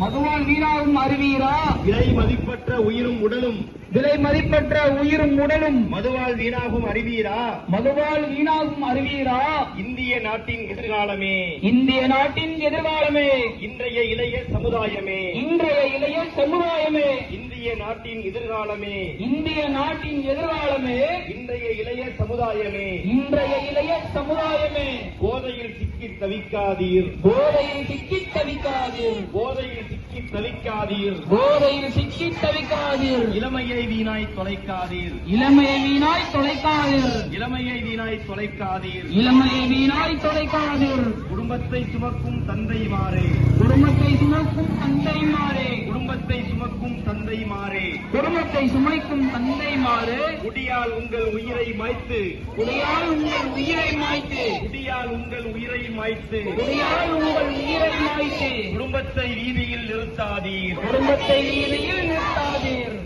மதுவால் வீணாகும் அறிவீரா? விலை மதிப்பற்ற உயிரும் உடலும். விலை மதிப்பற்ற உயிரும் உடலும். மதுவால் வீணாகும் அறிவீரா? மதுவால் வீணாகும் அறிவீரா? இந்திய நாட்டின் எதிர்காலமே. இந்திய நாட்டின் எதிர்காலமே. இன்றைய இளைய சமுதாயமே. இன்றைய இளைய சமுதாயமே. இந்திய நாட்டின் எதிர்காலமே. இந்திய நாட்டின் எதிர்காலமே. இன்றைய இளைய சமுதாயமே. இன்றைய சமுதாயமே. போதையில் சிக்கி தவிக்காதீர். போதையில் சிக்கித் தவிக்காதீர். போதையில் சிக்கி தவிக்காதீர். போதையில் சிக்கித் தவிக்காதீர். இளமையை வீணாய் தொலைக்காதீர். இளமையை வீணாய் தொலைக்காதீர். இளமையை வீணாய் தொலைக்காதீர். இளமையை வீணாய் தொலைக்காதீர். குடும்பத்தை சுமக்கும் தந்தைமாரே தந்தைமாரே. குடும்பத்தை சுமைக்கும் தந்தைமாறு குடியால் உங்கள் உயிரை மாய்த்து. குடியால் உங்கள் உயிரை மாய்த்து. குடியால் உங்கள் உயிரை மாய்த்து. குடியால் உங்கள் உயிரை மாய்த்து. குடும்பத்தை வீதியில் நிறுத்தாதீர். குடும்பத்தை வீதியில் நிறுத்தாதீர்.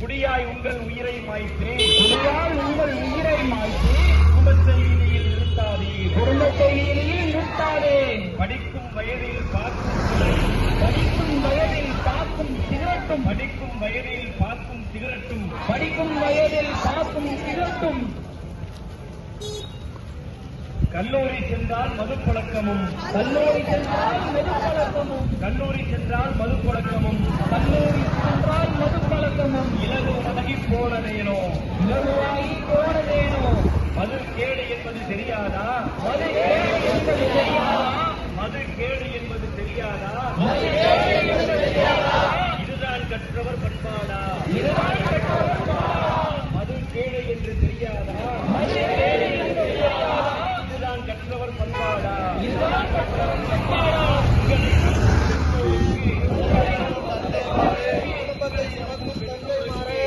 குடியாய் உங்கள் உயிரை மாய்த்து. குடியால் உங்கள் உயிரை மாய்த்து. குடும்பத்தை வீதியில் நிறுத்தாதீர். குடும்பத்தை வீதியில் நிறுத்தாதே. படிக்கும் வயதில் பார்க்கும் படிக்கும் வயதில் காக்கும் சிகரெட்டும் படிக்கும் வயதில் பார்க்கும் சிகரெட்டும். படிக்கும் வயதில் காக்கும் சிகரெட்டும். கல்லூரி சென்றால் மது பழக்கமும் கல்லூரி சென்றால் மெதுப்பழக்கமும். கல்லூரி சென்றால் மது பழக்கமும் கல்லூரி சென்றால் மது பழக்கமும் இலகு உலகி போனதேனோ? இலகுவாகி போனதேனோ? மது கேடு என்பது தெரியாதா? மது கேடு என்பது தெரியாதா? மது கேடு என்பது தெரியாதா? மது கேடு என்பது தெரியாதா? கற்றவர் பண்பாடா? மது கேடு என்று தெரியாதா? இதுதான் கற்றவர் பண்பாடா? குடும்பத்தை நமக்கு தந்தை மாறே